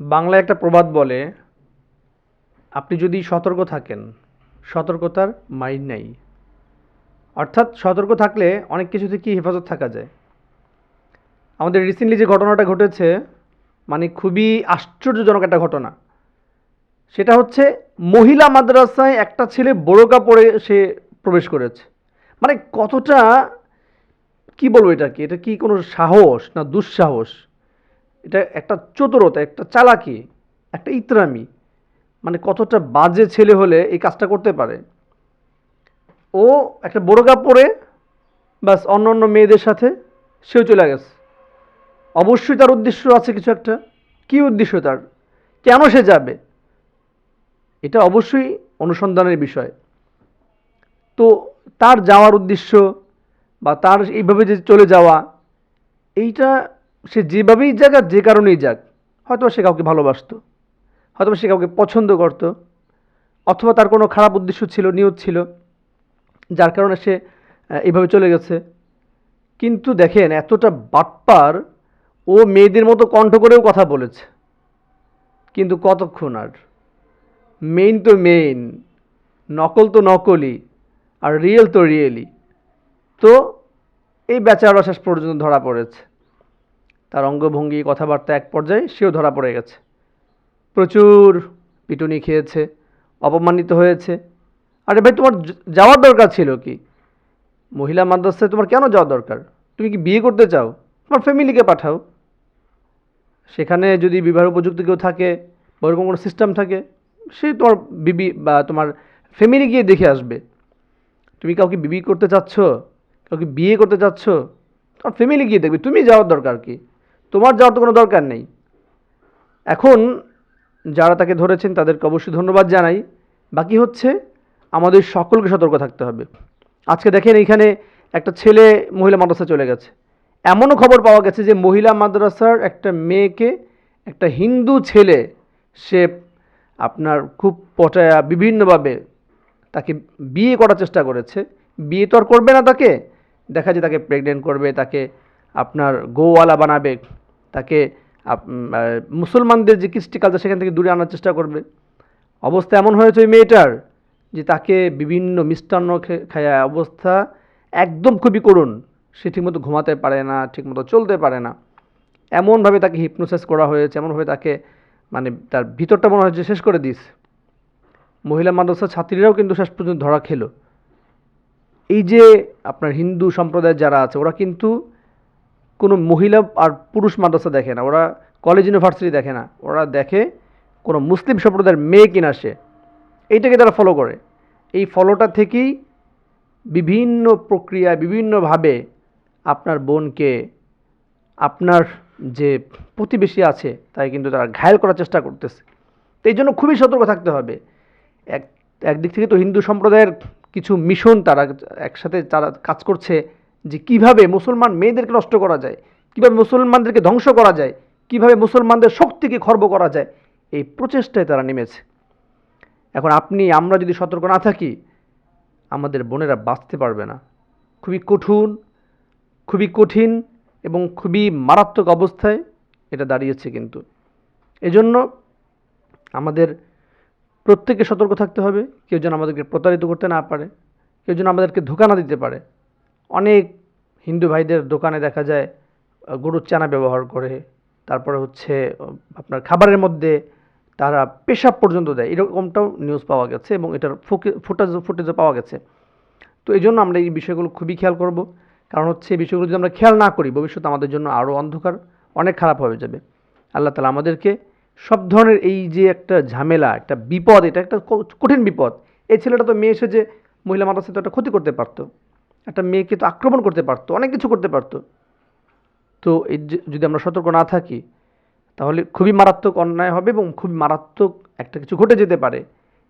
বাংলায় একটা প্রবাদ বলে, আপনি যদি সতর্ক থাকেন, সতর্কতার মাইর নাই। অর্থাৎ সতর্ক থাকলে অনেক কিছু থেকে হেফাজত থাকা যায়। আমাদের রিসেন্টলি যে ঘটনাটা ঘটেছে মানে খুবই আশ্চর্যজনক একটা ঘটনা। সেটা হচ্ছে মহিলা মাদ্রাসায় একটা ছেলে বোরকা পরে সে প্রবেশ করেছে। মানে কতটা, কি বলব এটাকে? এটা কি কোনো সাহস না দুঃসাহস? এটা একটা চতুরতা, একটা চালাকি, একটা ইতরামি। মানে কতটা বাজে ছেলে হলে এই কাজটা করতে পারে। ও একটা বোরকা পরে বাস অন্য অন্য মেয়েদের সাথে সেও চলে গেছে। অবশ্যই তার উদ্দেশ্য আছে কিছু একটা। কি উদ্দেশ্য তার? কেন সে যাবে? এটা অবশ্যই অনুসন্ধানের বিষয়। তো তার যাওয়ার উদ্দেশ্য বা তার এইভাবে যে চলে যাওয়া, এইটা সে যেভাবেই যাক আর যে কারণেই যাক হয়তো সে কাউকে ভালোবাসতো হয়তো সে কাউকে পছন্দ করত, অথবা তার কোনো খারাপ উদ্দেশ্য ছিল, নিয়ত ছিল, যার কারণে সে এভাবে চলে গেছে। কিন্তু দেখেন, এতটা বাটপার ও মেয়েদের মতো কণ্ঠ করেও কথা বলেছে। কিন্তু কতক্ষণ আর? মেইন তো মেইন, নকল তো নকলই, আর রিয়েল তো রিয়েলই। তো এই বেচারা শেষ পর্যন্ত ধরা পড়েছে। তার অঙ্গভঙ্গি, কথাবার্তা এক পর্যায়ে সেও ধরা পড়ে গেছে। প্রচুর পিটুনি খেয়েছে, অপমানিত হয়েছে। আরে ভাই, তোমার যাওয়ার দরকার ছিল কি? মহিলা মাদ্রাসায় তোমার কেন যাওয়া দরকার? তুমি কি বিয়ে করতে চাও? তোমার ফ্যামিলিকে পাঠাও। সেখানে যদি বিবাহ উপযুক্ত কেউ থাকে, বা ওরকম কোনো সিস্টেম থাকে, সে তোমার বিবি বা তোমার ফ্যামিলি গিয়ে দেখে আসবে। তুমি কাউকে বিবি করতে চাচ্ছ, কাউকে বিয়ে করতে চাচ্ছ, তোমার ফ্যামিলি গিয়ে দেখবে। তুমি যাওয়ার দরকার কি? তোমার যাওয়ার তো কোনো দরকার নেই। এখন যারা তাকে ধরেছেন, তাদেরকে অবশ্যই ধন্যবাদ জানাই। বাকি হচ্ছে আমাদের সকলকে সতর্ক থাকতে হবে। আজকে দেখেন এইখানে একটা ছেলে মহিলা মাদ্রাসা চলে গেছে। এমনও খবর পাওয়া গেছে যে মহিলা মাদ্রাসার একটা মেয়েকে একটা হিন্দু ছেলে, সে আপনার খুব পটায়া, বিভিন্নভাবে তাকে বিয়ে করার চেষ্টা করেছে। বিয়ে তো আর করবে না তাকে। দেখা যায় তাকে প্রেগনেন্ট করবে, তাকে আপনার গোওয়ালা বানাবে, তাকে মুসলমানদের যে কৃষ্টি কালচার সেখান থেকে দূরে আনার চেষ্টা করবে। অবস্থা এমন হয়েছে ওই মেয়েটার যে তাকে বিভিন্ন মিষ্টান্ন খায়া অবস্থা একদম খুবই করুণ। সে ঠিকমতো ঘুমাতে পারে না, ঠিকমতো চলতে পারে না। এমনভাবে তাকে হিপনোসাইজ করা হয়েছে, এমনভাবে তাকে মানে তার ভিতরটা মনে হয় যে শেষ করে দিস মহিলা মাদ্রাসার ছাত্রীরাও কিন্তু শেষ পর্যন্ত ধরা খেলো। এই যে আপনার হিন্দু সম্প্রদায়ের যারা আছে, ওরা কিন্তু কোনো মহিলা আর পুরুষ মাদ্রাসা দেখে না, ওরা কলেজ ইউনিভার্সিটি দেখে না। ওরা দেখে কোনো মুসলিম সম্প্রদায়ের মেয়ে কিনা সে। এইটাকে তারা ফলো করে। এই ফলোটা থেকেই বিভিন্ন প্রক্রিয়া বিভিন্নভাবে আপনার বোনকে, আপনার যে প্রতিবেশী আছে তাই কিন্তু তারা ঘায়েল করার চেষ্টা করতেছে। তো এই জন্য খুবই সতর্ক থাকতে হবে। এক, একদিক থেকে তো হিন্দু সম্প্রদায়ের কিছু মিশন তারা একসাথে তারা কাজ করছে। যে কীভাবে মুসলমান মেয়েদেরকে নষ্ট করা যায়, কীভাবে মুসলমানদেরকে ধ্বংস করা যায়, কীভাবে মুসলমানদের শক্তিকে খর্ব করা যায়, এই প্রচেষ্টায় তারা নেমেছে। এখন আপনি, আমরা যদি সতর্ক না থাকি, আমাদের বোনেরা বাঁচতে পারবে না। খুবই কঠোর, খুবই কঠিন এবং খুবই মারাত্মক অবস্থায় এটা দাঁড়িয়েছে কিন্তু। এজন্য আমাদের প্রত্যেকে সতর্ক থাকতে হবে। কেউ যেন আমাদেরকে প্রতারিত করতে না পারে, কেউ যেন আমাদেরকে ধোকা না দিতে পারে। অনেক হিন্দু ভাইদের দোকানে দেখা যায় গরুর চানা ব্যবহার করে। তারপরে হচ্ছে আপনার খাবারের মধ্যে তারা পেশাব পর্যন্ত দেয়। এরকমটাও নিউজ পাওয়া গেছে এবং এটার ফুটেজ, ফুটেজও পাওয়া গেছে। তো এই জন্য আমরা এই বিষয়গুলো খুবই খেয়াল করব। কারণ হচ্ছে এই বিষয়গুলো যদি আমরা খেয়াল না করি, ভবিষ্যতে আমাদের জন্য আরও অন্ধকার, অনেক খারাপ হয়ে যাবে। আল্লাহ তালা আমাদেরকে সব ধরনের এই যে একটা ঝামেলা, একটা বিপদ, এটা একটা কঠিন বিপদ। এই ছেলেটা তো মেয়ে এসে যে মহিলা মাদ্রাসায় তো একটা ক্ষতি করতে পারতো। একটা মেয়েকে তো আক্রমণ করতে পারতো, অনেক কিছু করতে পারতো। তো এই যদি আমরা সতর্ক না থাকি, তাহলে খুবই মারাত্মক অন্যায় হবে এবং খুবই মারাত্মক একটা কিছু ঘটে যেতে পারে।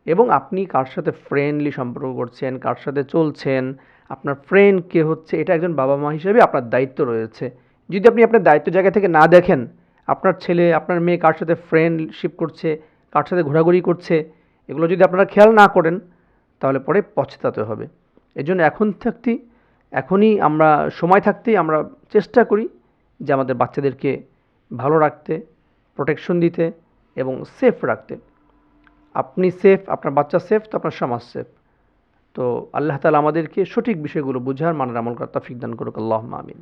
এবং আপনি কার সাথে ফ্রেন্ডলি সম্পর্ক করছেন, কার সাথে চলছেন, আপনার ফ্রেন্ড কে হচ্ছে, এটা একজন বাবা মা হিসেবে আপনার দায়িত্ব রয়েছে। যদি আপনি আপনার দায়িত্ব জায়গা থেকে না দেখেন, আপনার ছেলে, আপনার মেয়ে কার সাথে ফ্রেন্ডশিপ করছে, কার সাথে ঘোরাঘুরি করছে, এগুলো যদি আপনারা খেয়াল না করেন, তাহলে পরে পছতাতে হবে। এই জন্য এখন থাকতে, এখনই আমরা সময় থাকতেই আমরা চেষ্টা করি যে আমাদের বাচ্চাদেরকে ভালো রাখতে প্রোটেকশন দিতে এবং সেফ রাখতে। আপনি সেফ আপনার বাচ্চা সেফ তো আপনার সমাজ সেফ তো আল্লাহ তালা আমাদেরকে সঠিক বিষয়গুলো বুঝার, মানার আমল করার তাফিক দান করুক। আল্লাহ আমিন।